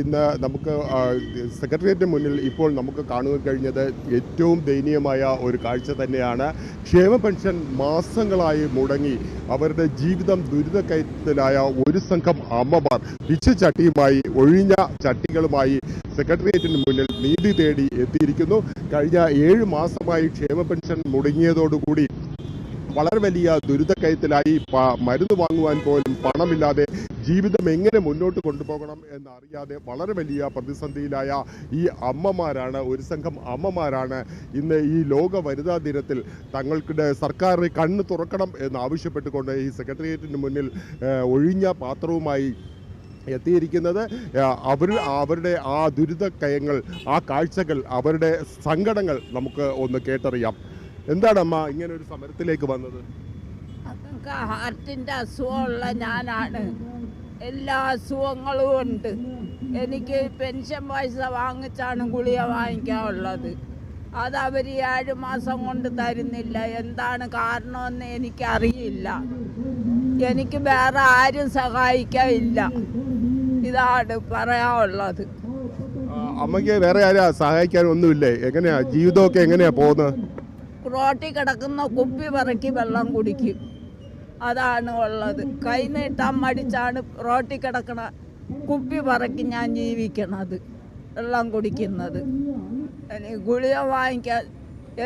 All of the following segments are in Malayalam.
ഇന്ന് നമുക്ക് സെക്രട്ടേറിയറ്റിന് മുന്നിൽ ഇപ്പോൾ നമുക്ക് കാണുക കഴിഞ്ഞത് ഏറ്റവും ദയനീയമായ ഒരു കാഴ്ച തന്നെയാണ്. ക്ഷേമ പെൻഷൻ മാസങ്ങളായി മുടങ്ങി. അവരുടെ ജീവിതം ദുരിതക്കയത്തിലായ ഒരു സംഘം അമ്മമാർ പിച്ച ചട്ടിയുമായി ഒഴിഞ്ഞ ചട്ടികളുമായി സെക്രട്ടേറിയറ്റിന് മുന്നിൽ നീതി തേടി എത്തിയിരിക്കുന്നു. കഴിഞ്ഞ ഏഴ് മാസമായി ക്ഷേമ പെൻഷൻ മുടങ്ങിയതോടുകൂടി വളരെ വലിയ ദുരിതക്കയത്തിലായി മരുന്ന് വാങ്ങുവാൻ പോലും പണമില്ലാതെ ജീവിതം എങ്ങനെ മുന്നോട്ട് കൊണ്ടുപോകണം എന്നറിയാതെ വളരെ വലിയ പ്രതിസന്ധിയിലായ ഈ അമ്മമാരാണ് ഒരു സംഘം അമ്മമാരാണ് ഇന്ന് ഈ ലോക വനിതാ ദിനത്തിൽ തങ്ങൾക്കിടെ സർക്കാർ കണ്ണ് തുറക്കണം എന്നാവശ്യപ്പെട്ടുകൊണ്ട് ഈ സെക്രട്ടേറിയറ്റിന് മുന്നിൽ ഒഴിഞ്ഞ പാത്രവുമായി എത്തിയിരിക്കുന്നത്. അവർ അവരുടെ ആ ദുരിതക്കയങ്ങൾ ആ കാഴ്ചകൾ അവരുടെ സങ്കടങ്ങൾ നമുക്ക് ഒന്ന് കേട്ടറിയാം. എന്താണ് അമ്മ ഇങ്ങനെ ഒരു സമരത്തിലേക്ക് വന്നത്? അതൊക്കെ ഹാർട്ടിന്റെ അസുഖമുള്ള ഞാനാണ്. എല്ലാ അസുഖങ്ങളും ഉണ്ട്. എനിക്ക് പെൻഷൻ പൈസ വാങ്ങിച്ചാണ് ഗുളിക വാങ്ങിക്കാനുള്ളത്. അത് അവർ ഏഴ് മാസം കൊണ്ട് തരുന്നില്ല. എന്താണ് കാരണമെന്ന് എനിക്കറിയില്ല. എനിക്ക് വേറെ ആരും സഹായിക്കാനില്ല. ഇതാണ് പറയാനുള്ളത്. അമ്മയ്ക്ക് വേറെ ആരാ സഹായിക്കാൻ ഒന്നുമില്ലേ? എങ്ങനെയാ? ജീവിതമൊക്കെ എങ്ങനെയാ പോകുന്നത്? റോട്ടിൽ കിടക്കുന്ന കുപ്പി പറക്കി വെള്ളം കുടിക്കും. അതാണ് ഉള്ളത്. കൈ നീട്ടാൻ മടിച്ചാണ് റോട്ടിൽ കിടക്കണ കുപ്പി പറക്കി ഞാൻ ജീവിക്കണത് വെള്ളം കുടിക്കുന്നത്. ഗുളിക വാങ്ങിക്കാൻ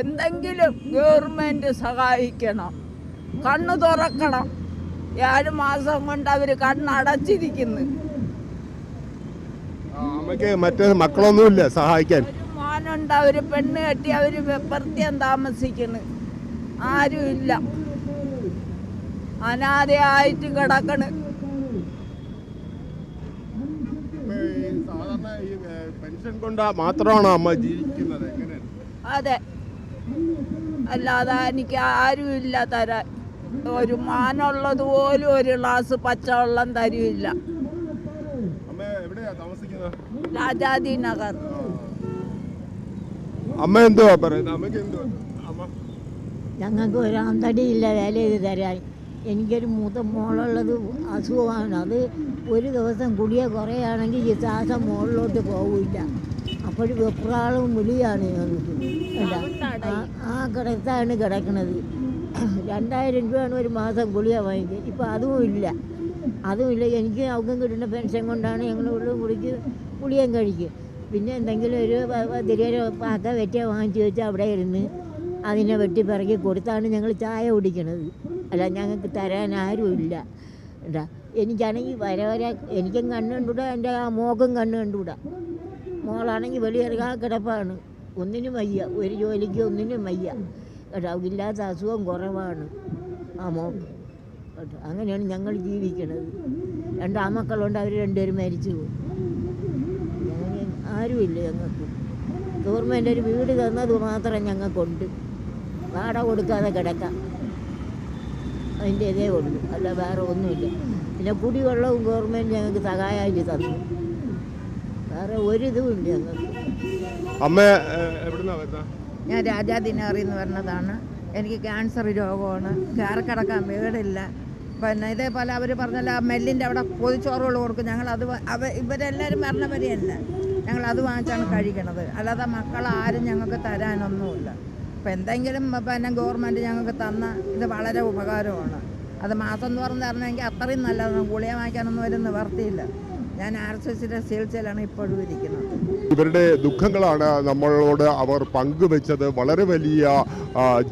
എന്തെങ്കിലും ഗവൺമെന്റ് സഹായിക്കണം. കണ്ണ് തുറക്കണം. ഏഴ് മാസം കൊണ്ട് അവർ കണ്ണടച്ചിരിക്കുന്നു. മറ്റ് മക്കളൊന്നുമില്ല സഹായിക്കാൻ. ഒരു അവർ പെണ്ണ് കെട്ടി അവർ വെപ്പർത്തിയം താമസിക്കുന്നു ആരുമില്ല അനാഥയായിട്ട് കിടക്കണ്. പെൻഷൻ കൊണ്ട് മാത്രമാണോ അമ്മ ജീവിക്കുന്നത്? അതെ. അല്ലാതെ എനിക്ക് ആരുമില്ല തരാൻ ഒരു മാനുള്ളത് പോലും ഒരു ഗ്ലാസ് പച്ചവെള്ളം തരില്ല. രാജാദി നഗർ അമ്മ എന്തുവാ പറയുന്നത്? അമ്മയ്ക്ക് എന്തുവാ? അമ്മ. ഞങ്ങൾക്ക് ഒരു അന്തടിയില്ല വേല ചെയ്ത് തരാൻ. എനിക്കൊരു മൂത്ത മോളുള്ളത് അസുഖമാണ്. അത് ഒരു ദിവസം കുടിയ കുറയാണെങ്കിൽ ഈ ശ്വാസം മുകളിലോട്ട് പോവില്ല. അപ്പോൾ വെപ്രാളും വിളിയാണ് ഞങ്ങൾക്ക്? ആ- ആ കിടത്താണ് കിടക്കണത്. രണ്ടായിരം രൂപയാണ് ഒരു മാസം ഗുളിക വാങ്ങിക്കുക ഇപ്പം അതും ഇല്ല. അതും ഇല്ല. എനിക്ക് അവക്കും കിട്ടുന്ന പെൻഷൻ കൊണ്ടാണ് ഞങ്ങൾ വെള്ളം കുളിക്ക് ഗുളികം കഴിക്കും. പിന്നെ എന്തെങ്കിലും ഒരു തിരിയൊരു പാക്ക വെറ്റിയ വാങ്ങിച്ചു വെച്ചാൽ അവിടെ ഇരുന്ന് അതിനെ വെട്ടി പിറകി കൊടുത്താണ് ഞങ്ങൾ ചായ കുടിക്കണത്. അല്ല ഞങ്ങൾക്ക് തരാൻ ആരുമില്ല. എന്താ എനിക്കാണെങ്കിൽ വരെ വരെ എനിക്കും കണ്ണ് കണ്ടുകൂടാ എന്റെ ആ മോക്കും കണ്ണ് കണ്ടുകൂടാ. മോളാണെങ്കിൽ വെളിയിറങ്ങാ കിടപ്പാണ്. ഒന്നിനും വയ്യ. ഒരു ജോലിക്ക് ഒന്നിനും വയ്യ. കേട്ടോ ഇല്ലാത്ത അസുഖം കുറവാണ് ആ മോക്ക്. കേട്ടോ അങ്ങനെയാണ് ഞങ്ങൾ ജീവിക്കണത്. രണ്ട് അവർ രണ്ടുപേരും മരിച്ചു പോകും ആരുമില്ല ഞങ്ങൾക്ക്. ഗവൺമെന്റ് ഒരു വീട് തന്നത് മാത്രം ഞങ്ങൾക്കുണ്ട്. വാടക കൊടുക്കാതെ കിടക്കാം. അതിന്റെ ഇതേ ഉള്ളൂ. അല്ല വേറെ ഒന്നുമില്ല. പിന്നെ കുടിവെള്ളവും ഗവൺമെന്റ് ഞങ്ങൾക്ക് സഹായമായിട്ട് തന്നു. വേറെ ഒരു ഉണ്ട് ഞങ്ങൾക്ക്. അമ്മ ഞാൻ രാജാദിനാറി എന്ന് പറഞ്ഞതാണ് എനിക്ക് ക്യാൻസർ രോഗമാണ്. കയറി കിടക്കാൻ വീടില്ല പിന്നെ ഇതേപോലെ അവർ പറഞ്ഞല്ലോ ആ മെല്ലിന്റെ അവിടെ പൊതിച്ചോറുകൾ കൊടുക്കും. വ- അവ ഇവരെല്ലാവരും മരണവരെയല്ല ഞങ്ങൾ അത് വാങ്ങിച്ചാണ് കഴിക്കണത്. അല്ലാതെ മക്കൾ ആരും ഞങ്ങൾക്ക് തരാനൊന്നുമില്ല. അപ്പം എന്തെങ്കിലും പിന്നെ ഗവൺമെന്റ് ഞങ്ങൾക്ക് തന്ന ഇത് വളരെ ഉപകാരമാണ്. അത് മാസം തോറും തരണമെങ്കിൽ അത്രയും നല്ലതാണ്. ഗുളിക വാങ്ങിക്കാനൊന്നും ഒരു നിവർത്തിയില്ല. ഞാൻ ആർ എസ് എസിന്റെ ചികിത്സയിലാണ് ഇപ്പോഴും ഇരിക്കുന്നത്. ഇവരുടെ ദുഃഖങ്ങളാണ് നമ്മളോട് അവർ പങ്കുവെച്ചത്. വളരെ വലിയ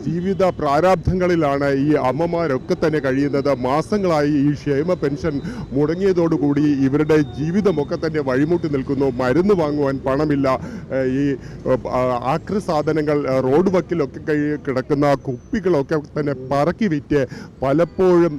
ജീവിത പ്രാരാബ്ധങ്ങളിലാണ് ഈ അമ്മമാരൊക്കെ തന്നെ കഴിയുന്നത്. മാസങ്ങളായി ഈ ക്ഷേമ പെൻഷൻ മുടങ്ങിയതോടുകൂടി ഇവരുടെ ജീവിതമൊക്കെ തന്നെ വഴിമുട്ടി നിൽക്കുന്നു. മരുന്ന് വാങ്ങുവാൻ പണമില്ല. ഈ ആക്രി സാധനങ്ങൾ റോഡ് വക്കിലൊക്കെ കിടക്കുന്ന കുപ്പികളൊക്കെ തന്നെ പറക്കി വിറ്റ് പലപ്പോഴും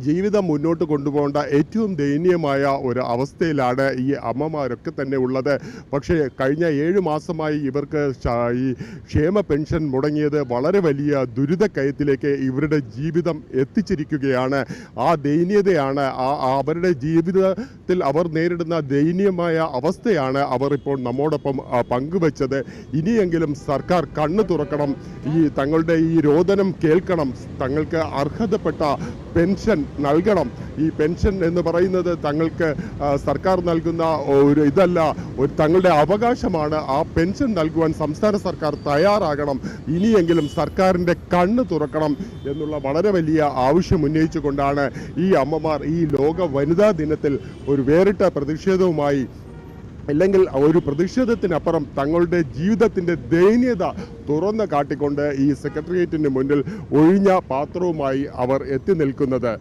ജീവിതം മുന്നോട്ട് കൊണ്ടുപോകേണ്ട ഏറ്റവും ദയനീയമായ ഒരു അവസ്ഥയിലാണ് ഈ അമ്മമാരൊക്കെ തന്നെ ഉള്ളത്. പക്ഷേ കഴിഞ്ഞ ഏഴ് മാസമായി ഇവർക്ക് ഈ ക്ഷേമ പെൻഷൻ മുടങ്ങിയത് വളരെ വലിയ ദുരിതക്കയത്തിലേക്ക് ഇവരുടെ ജീവിതം എത്തിച്ചിരിക്കുകയാണ്. ആ ദയനീയതയാണ് ആ അവരുടെ ജീവിതത്തിൽ അവർ നേരിടുന്ന ദയനീയമായ അവസ്ഥയാണ് അവർ ഇപ്പോൾ നമ്മോടൊപ്പം പങ്കുവച്ചത്. ഇനിയെങ്കിലും സർക്കാർ കണ്ണു തുറക്കണം. ഈ തങ്ങളുടെ ഈ രോദനം കേൾക്കണം. തങ്ങൾക്ക് അർഹതപ്പെട്ട പെൻഷൻ നൽകണം. ഈ പെൻഷൻ എന്ന് പറയുന്നത് തങ്ങൾക്ക് സർക്കാർ നൽകുന്ന ഒരു ഇതല്ല ഒരു തങ്ങളുടെ അവകാശമാണ്. ആ പെൻഷൻ നൽകുവാൻ സംസ്ഥാന സർക്കാർ തയ്യാറാകണം. ഇനിയെങ്കിലും സർക്കാരിന്റെ കണ്ണ് തുറക്കണം എന്നുള്ള വളരെ വലിയ ആവശ്യം ഉന്നയിച്ചുകൊണ്ടാണ് ഈ അമ്മമാർ ഈ ലോക വനിതാ ദിനത്തിൽ ഒരു വേറിട്ട പ്രതിഷേധവുമായി അല്ലെങ്കിൽ ഒരു പ്രതിഷേധത്തിനപ്പുറം തങ്ങളുടെ ജീവിതത്തിന്റെ ദയനീയത തുറന്ന് കാട്ടിക്കൊണ്ട് ഈ സെക്രട്ടേറിയറ്റിന് മുന്നിൽ ഒഴിഞ്ഞ പാത്രവുമായി അവർ എത്തി നിൽക്കുന്നത്.